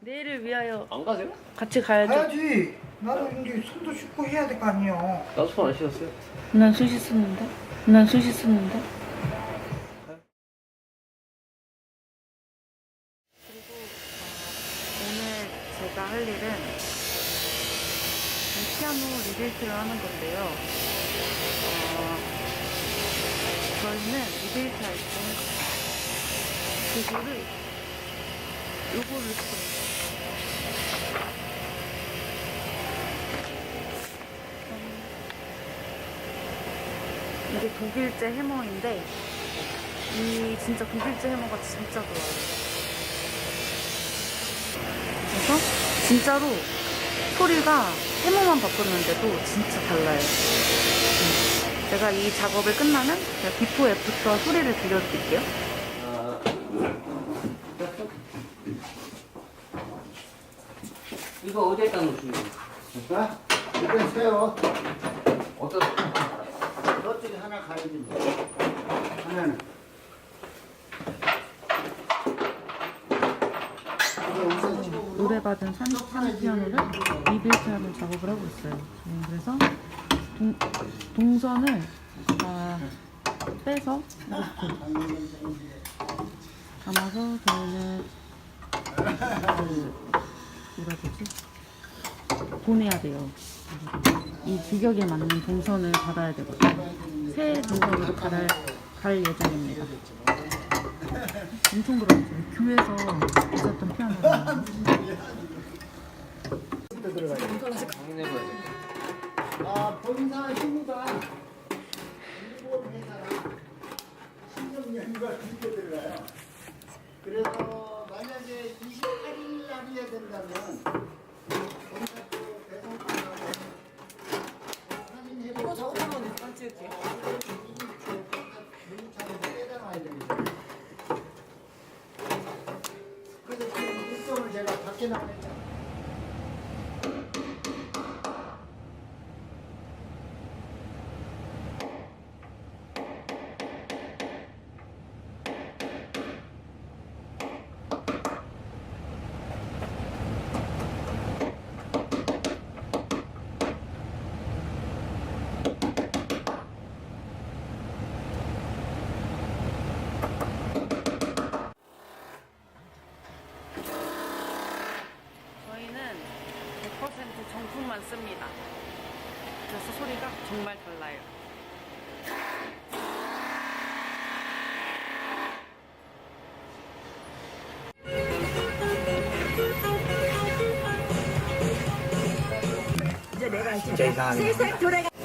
내일을 위하여 안 가세요? 같이 가야죠. 가야지. 나도 이제 손도 씻고 해야 될 거 아니야. 나도 손안 씻었어요. 난술 씻었는데. 난술 씻었는데. 그리고 어, 오늘 제가 할 일은 이 피아노 리빌트를 하는 건데요. 어, 저희는 리빌트 할 때 그거를 요거를 써요. 이게 독일제 해머인데 이 진짜 독일제 해머가 진짜 좋아요. 그래서 진짜로 소리가 해머만 바꾸는데도 진짜 달라요. 음. 제가 이 작업을 끝나면 제가 비포 애프터 소리를 들려드릴게요. 이거 어디에다 놓으시는 거예요? 자, 일단 세워. 어떤 저쪽에 하나 가야지 뭐. 하나는. 이거 우선 집어보고. 노래받은 33 피아노를 리빌트하는 작업을 하고 있어요. 음, 그래서 동, 동선을 다 빼서 이렇게 담아서 저희는 그 뭐라 되지? 보내야 돼요. 이 규격에 맞는 동선을 받아야 되거든요. 새 동선으로 갈, 갈 예정입니다. 엄청 부러웠어요. 교회에서 있었던 돼. 아, 본사 휴무가 일본 회사랑 신정 연휴가 두개 들어가요. 그래서 만약에 28일 날 해야 된다면 제가 밖에 나가니까 저희는 100% 정품만 씁니다. 그래서 소리가 정말 달라요. 아,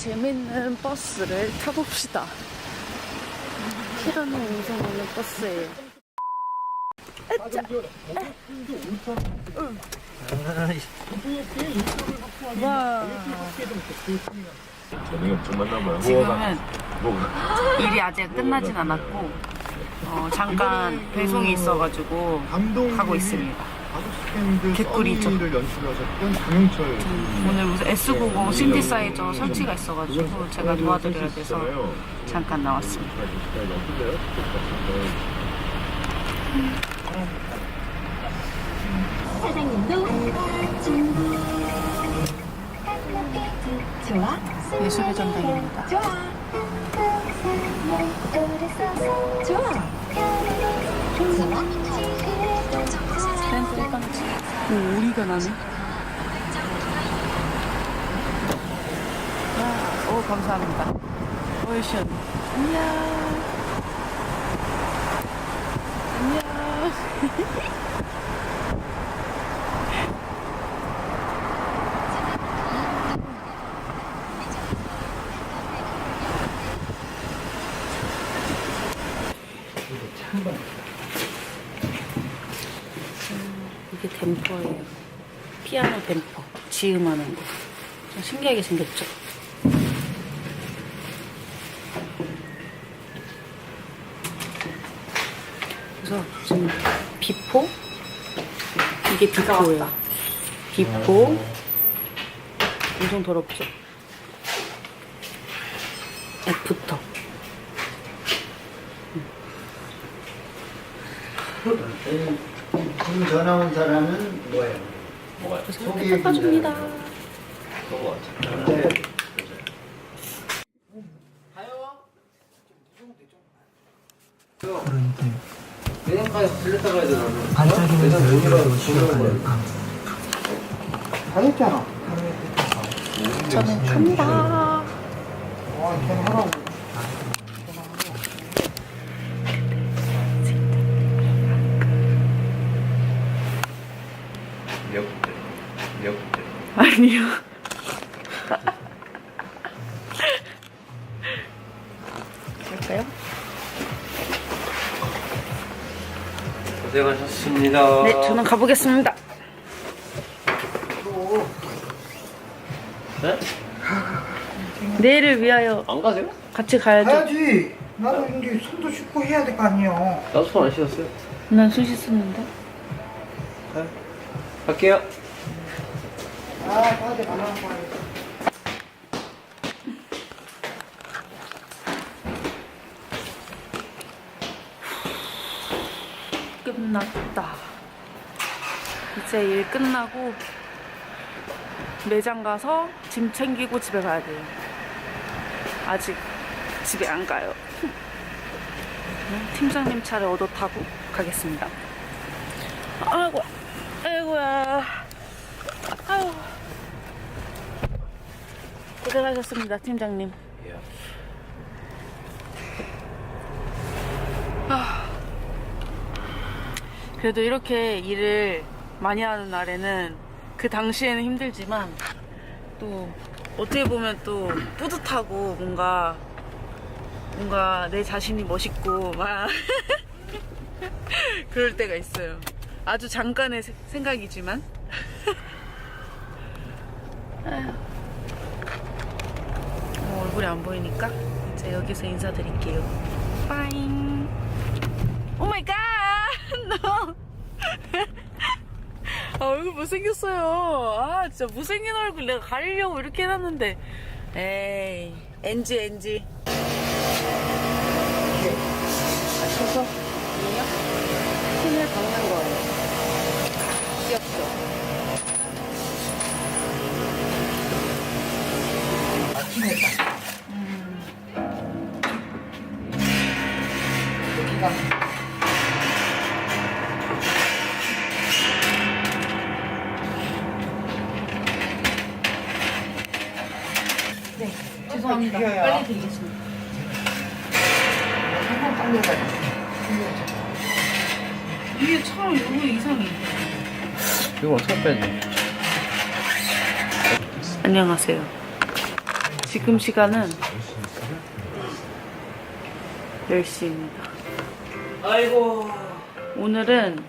재밌는 버스를 타봅시다. 피아노 운송하는 버스예요. 아짜. 응. 와. 지금은 일이 아직 끝나진 않았고 어, 잠깐 배송이 있어가지고 가고 있습니다. 개꿀이죠. 를 연출하셨던 장영철 오늘 무슨 S90 신디사이저 설치가 있어가지고 제가 도와드려야 돼서 잠깐 나왔습니다. 예술의 전당입니다. 펜트리 오, 오리가 나네. 아, 오, 감사합니다. 월션. 안녕. 안녕. 이게 댐퍼예요. 피아노 댐퍼. 지음하는 거. 좀 신기하게 생겼죠? 그래서 지금 비포? 이게 비포예요. 비포. 엄청 더럽죠? 애프터. 지금 전화 온 사람은 뭐예요? 네. 들렸다 가야 되나? 반짝이는 보내는 거야. 다 했잖아. 저는 갑니다. 와, 걔는 하라고. 역대. 역대. 아니요. 갈까요? 고생하셨습니다. 네, 저는 가보겠습니다. 네? 내일을 위하여 안 가세요? 같이 가야죠. 가야지. 나도 이제 손도 씻고 해야 될 거 아니에요. 나도 손안 씻었어요. 난술 씻었는데. 가요. 갈게요. 끝났다. 이제 일 끝나고 매장 가서 짐 챙기고 집에 가야 돼요. 아직 집에 안 가요. 팀장님 차를 얻어 타고 가겠습니다. 아이고, 아이고야. 아유. 고 생하셨습니다, 팀장님. 그래도 이렇게 일을 많이 하는 날에는 그 당시에는 힘들지만 또 어떻게 보면 또 뿌듯하고 뭔가 뭔가 내 자신이 멋있고 막 그럴 때가 있어요. 아주 잠깐의 세- 생각이지만 아휴. 뭐 얼굴이 안 보이니까 이제 여기서 인사드릴게요. 빠잉. 오 마이 갓! 너. 아, 얼굴 못생겼어요. 아, 진짜 못생긴 얼굴 내가 가리려고 이렇게 해놨는데. 에이, NG, NG. 맞춰서? 아니요? 핀을 박는 거예요. 귀엽죠? 죄송합니다. 죽여요. 빨리 드리겠습니다. 한번 빨려가지고. 이게 참 너무 이상해. 이거 어떻게 빼지? 안녕하세요. 지금 시간은 10시입니다. 아이고. 오늘은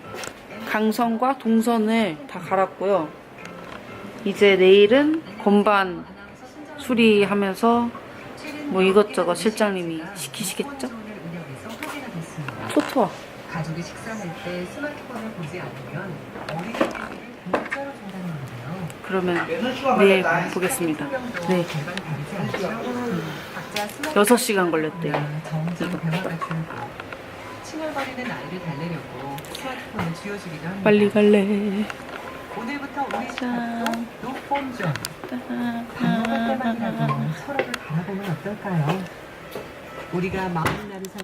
강선과 동선을 다 갈았고요. 이제 내일은 건반 수리하면서 뭐 이것저것 실장님이 시키시겠죠? 토토아. 가족이 식사할 때 스마트폰을 보지 않으면 어린이들이 문자로 전달하는데요. 그러면 내일 걸렸다. 보겠습니다. 네, 별반 다르지 않죠? 각자 스마트폰 6시간 걸렸대요. 정정 변 칭얼거리는 아이를 달래려고 스마트폰을 쥐어주기도 합니다. 빨리 갈래. 오늘부터 우리 노폰존 밥 먹을 때만이라도 서로를 바라보면 어떨까요? 우리가 마음 나는 사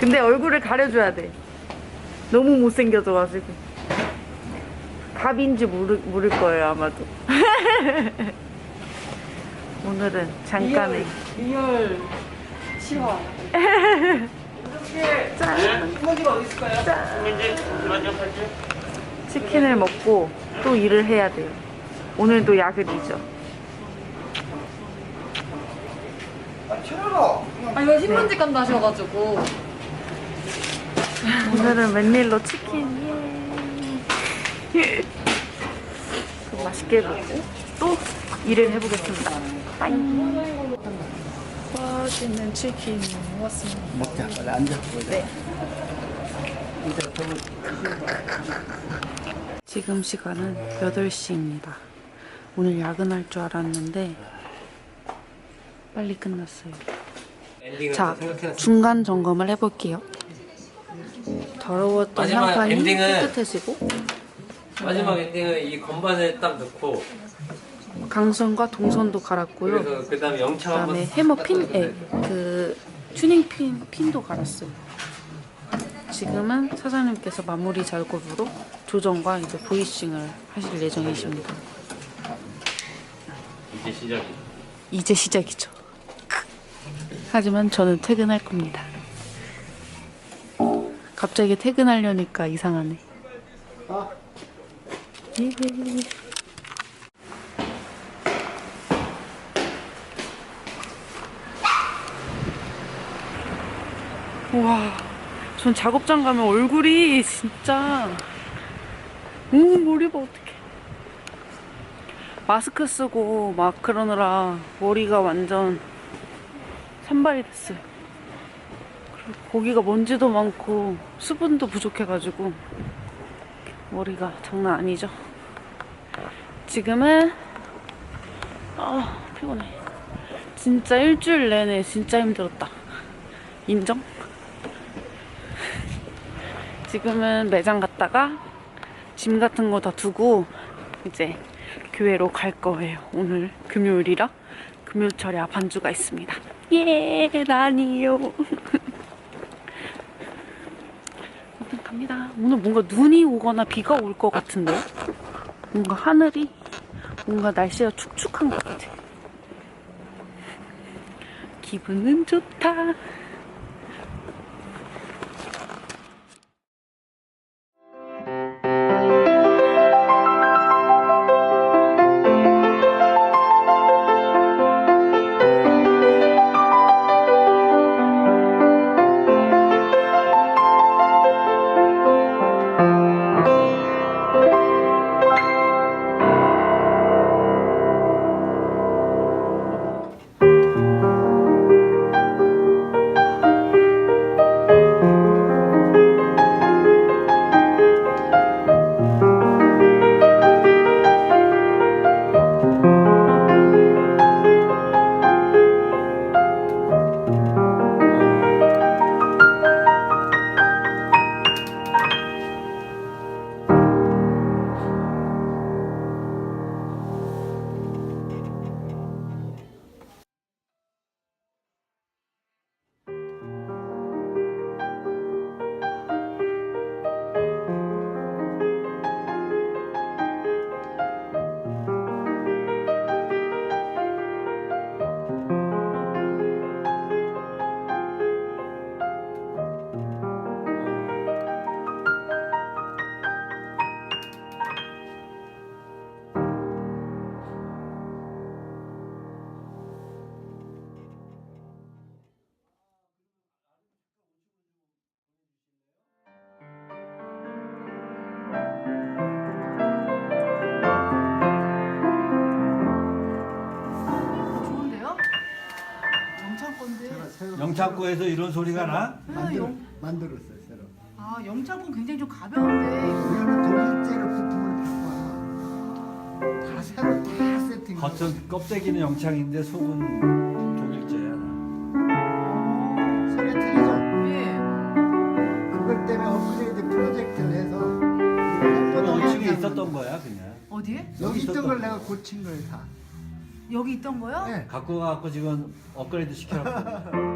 근데 얼굴을 가려줘야 돼. 너무 못생겨져가지고. 갑인지 모르, 모를 거예요, 아마도. 오늘은 잠깐의 리얼 있을까요? 치킨을 먹고 또 일을 해야 돼요. 오늘도 야근이죠. 아, 채널 아. 아 이거 신문지 간다 하셔가지고. 오늘은 웬일로 치킨 예. 또 맛있게 먹고 또 일을 해보겠습니다. 빠이. 맛있는 치킨 왔습니다. 먹자 빨리 앉아 네. 지금 시간은 8시입니다. 오늘 야근할 줄 알았는데 빨리 끝났어요. 자. 중간 점검을 해볼게요. 더러웠던 향판이 엔딩은- 깨끗해지고 마지막 엔딩은 이 건반을 딱 넣고 강선과 동선도 갈았고요. 그래서 그 다음에 영창 한번 그다음에 해머 핀, 에, 그 튜닝 핀 핀도 갈았어요. 지금은 사장님께서 마무리 작업으로 조정과 이제 보이싱을 하실 예정이십니다. 이제 시작이 이제 시작이죠. 하지만 저는 퇴근할 겁니다. 갑자기 퇴근하려니까 이상하네. 예. 우와, 전 작업장 가면 얼굴이 진짜 오 머리 봐 어떡해 마스크 쓰고 막 그러느라 머리가 완전 그리고 고기가 먼지도 많고 수분도 부족해가지고 머리가 장난 아니죠 지금은 아 피곤해 진짜 일주일 내내 진짜 힘들었다 인정? 지금은 매장 갔다가 짐 같은 거 다 두고 이제 교회로 갈 거예요. 오늘 금요일이라 금요철에 반주가 있습니다. 예, 난이요. 아무튼 갑니다. 오늘 뭔가 눈이 오거나 비가 올 것 같은데 뭔가 하늘이 뭔가 날씨가 축축한 것 같아. 기분은 좋다. 영창구에서 이런 소리가 나? 만들, 만들었어요 새로 아 영창권 굉장히 좀 가벼운데. 우리는 독일제로 부품을 바꿔 다 새로 다 세팅 겉은 껍데기는 영창인데 속은 독일제야. 소리 틀리죠? 예. 그것 때문에 업그레이드 프로젝트를 해서 그 홍보도 5층에 하고 있었던 거야 그냥. 어디에? 여기 있던 걸 내가 고친 거예요 다 여기 있던 거요? 네. 갖고 가갖고 지금 업그레이드 시켜놨거든.